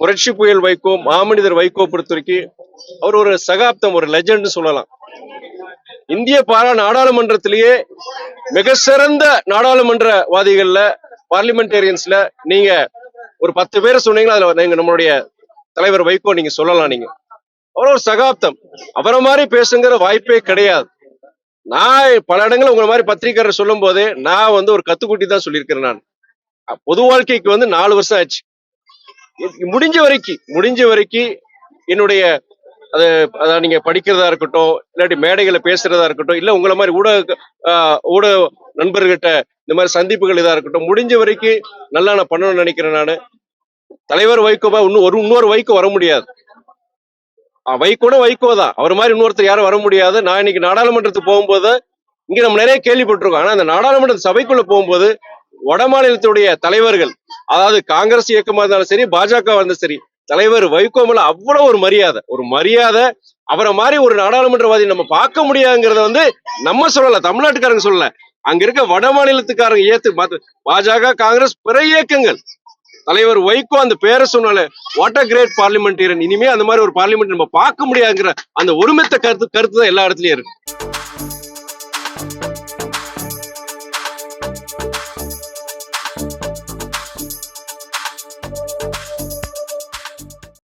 புரட்சி புயல் வைகோ மாமனிதர் வைகோ பொறுத்த வரைக்கும் அவர் ஒரு சகாப்தம் ஒரு லெஜண்ட் சொல்லலாம். இந்திய பாரா நாடாளுமன்றத்திலேயே மிக சிறந்த நாடாளுமன்றவாதிகள்ல பார்லிமெண்டேரியன்ஸ்ல நீங்க ஒரு பத்து பேரை சொன்னீங்கன்னா அதுல நீங்க நம்மளுடைய தலைவர் வைகோ நீங்க சொல்லலாம் நீங்க. அவர் ஒரு சகாப்தம். அவரை மாதிரி பேசுங்கிற வாய்ப்பே கிடையாது. நான் பல இடங்கள்ல உங்களை மாதிரி பத்திரிகையாளர் சொல்லும் போதே நான் வந்து ஒரு கத்துக்குட்டி தான் சொல்லியிருக்கிறேன் நான். பொது வாழ்க்கைக்கு வந்து நாலு வருஷம் ஆச்சு. முடிஞ்ச வரைக்கும் முடிஞ்ச வரைக்கும் என்னுடைய அது அதான் நீங்க படிக்கிறதா இருக்கட்டும் இல்லாட்டி மேடைகளை பேசுறதா இருக்கட்டும் இல்ல உங்களை மாதிரி ஊடக ஆஹ் ஊடக நண்பர்கிட்ட இந்த மாதிரி சந்திப்புகள் இதா இருக்கட்டும் முடிஞ்ச வரைக்கும் நல்லா நான் பண்ணணும்னு நினைக்கிறேன் நானு. தலைவர் வைகோவா இன்னும் ஒரு இன்னொரு வைகோ வர முடியாது. வைகோனா வைகோ தான். அவர் மாதிரி இன்னொருத்தர் யாரும் வர முடியாது. நான் இன்னைக்கு நாடாளுமன்றத்துக்கு போகும்போது இங்க நம்ம நிறைய கேள்விப்பட்டிருக்கோம். ஆனா அந்த நாடாளுமன்ற சபைக்குள்ள போகும்போது வடமாநிலத்துடைய தலைவர்கள் அதாவது காங்கிரஸ் இயக்கமா இருந்தாலும் சரி பாஜக இருந்தாலும் சரி தலைவர் வைகோ அவ்வளவு ஒரு மரியாதை ஒரு மரியாதை அவரை மாதிரி ஒரு நாடாளுமன்றவாதி நம்ம பார்க்க முடியாதுங்கிறத வந்து நம்ம சொல்லல தமிழ்நாட்டுக்காரங்க சொல்லல. அங்க இருக்க வட மாநிலத்துக்காரங்க ஏத்து பார்த்து பாஜக காங்கிரஸ் பிற இயக்கங்கள். தலைவர் வைகோ அந்த பேரை சொன்னால வாட் அ கிரேட் பார்லிமெண்டேரியன் இனிமே அந்த மாதிரி ஒரு பார்லிமெண்ட் நம்ம பார்க்க முடியாதுங்கிற அந்த ஒருமித்த கருத்து கருத்து தான் எல்லா இடத்துலயும் இருக்கு.